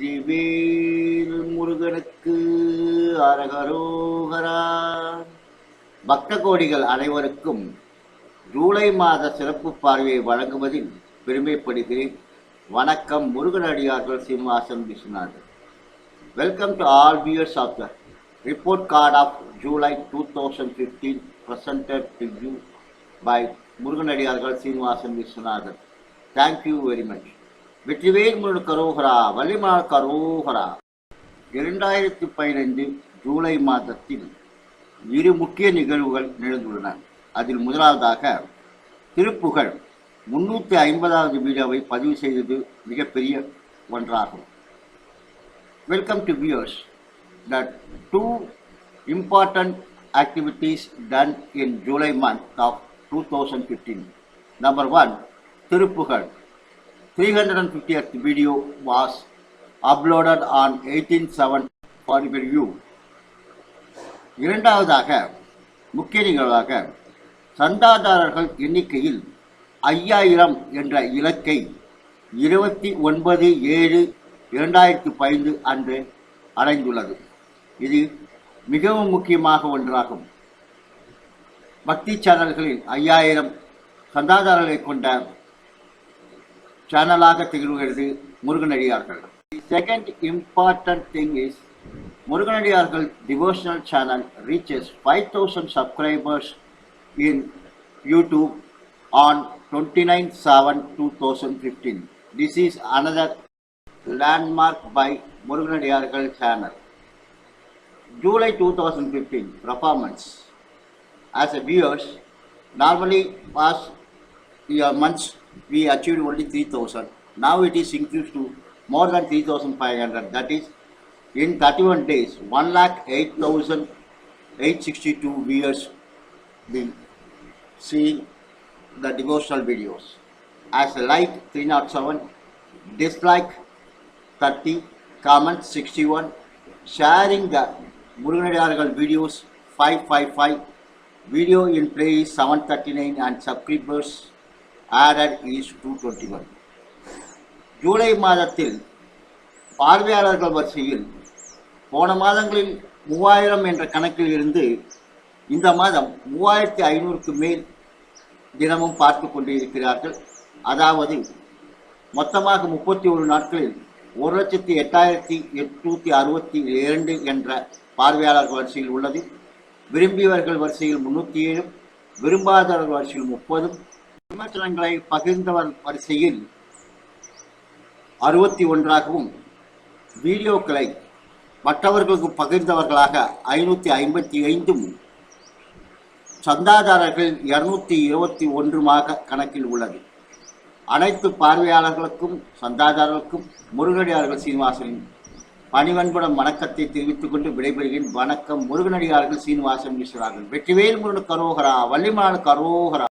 வெற்றிவேல் முருகனுக்கு அரகரோகரா. பக்த கோடிகள் அனைவருக்கும் ஜூலை மாத சிறப்பு பார்வையை வழங்குவதில் பெருமைப்படுகிறேன். வணக்கம் முருகன் அடியார்கள் சிம்மாசன் Viswanathan welcome to all viewers of the report card of July two thousand fifteen presented to you by Murugan அடியார்கள் Srinivasan Viswanathan thank you very much Vetrivel Murugan கரோகரா வள்ளிமலார் கரோகரா. இரண்டாயிரத்தி பதினைந்து ஜூலை மாதத்தில் இரு முக்கிய நிகழ்வுகள் நிகழ்ந்துள்ளன. அதில் முதலாவதாக திருப்புகழ் முன்னூற்றி ஐம்பதாவது வீடியோவை பதிவு செய்தது மிகப்பெரிய ஒன்றாகும். Welcome to viewers the two important activities done in July month of two thousand fifteen number one Thiruppugazh. 350th video was uploaded on 18/7 for review. இரண்டாவதாக முக்கிய நிகழ்வாக சந்தாதாரர்கள் எண்ணிக்கையில் ஐயாயிரம் என்ற இலக்கை இருபத்தி ஒன்பது ஏழு இரண்டாயிரத்தி பதினைந்து அன்று அடைந்துள்ளது இது மிகவும் முக்கியமாக ஒன்றாகும் பக்தி சேனல்களில் ஐயாயிரம் சந்தாதாரர்களை கொண்ட சேனலாக திகழ்கிறது Muruganadiyargal second important thing is Muruganadiyargal devotional channel reaches five thousand subscribers in YouTube on twenty nine seven two thousand fifteen this is another landmark by Muruganadiyagal channel. July 2015 performance. As a viewers, normally past year months we achieved only 3000. Now it is increased to more than 3500. That is in 31 days, 1 lakh 8,862 viewers will see the devotional videos. As a like 307, dislike 30, comment 61, sharing the Muruganadiyagal videos 555, video in play 739 and subscribers are is two twenty one July மாதத்தில் பார்வையாளர்கள் வரிசையில் போன மாதங்களில் மூவாயிரம் என்ற கணக்கில் இருந்து இந்த மாதம் மூவாயிரத்தி ஐநூறுக்கு மேல் தினமும் பார்த்து கொண்டிருக்கிறார்கள் அதாவது மொத்தமாக முப்பத்தி ஒரு நாட்களில் ஒரு லட்சத்தி எட்டாயிரத்தி எட்நூற்றி அறுபத்தி இரண்டு என்ற பார்வையாளர்கள் வரிசையில் உள்ளது. விரும்பியவர்கள் வரிசையில் முன்னூற்றி ஏழும் விரும்பாதவர்கள் வரிசையில் முப்பதும் விமர்சனங்களை பகிர்ந்தவர் வரிசையில் அறுபத்தி ஒன்றாகவும் வீடியோக்களை மற்றவர்களுக்கு பகிர்ந்தவர்களாக ஐநூற்றி ஐம்பத்தி ஐந்தும் சந்தாதாரர்கள் இருநூத்தி இருபத்தி ஒன்றுமாக கணக்கில் உள்ளது. அனைத்து பார்வையாளர்களுக்கும் சந்தாதாரர்களுக்கும் முருகனடியார்கள் சீனிவாசனின் பணிவன்புடன் வணக்கத்தை தெரிவித்துக் கொண்டு விடைபெறுகிறேன். வணக்கம் முருகனடியார்கள் சீனிவாசன் மிஸ்ரார்கள் வெற்றிவேல் முருகன் கரோகரா வள்ளிமலான் கரோகரா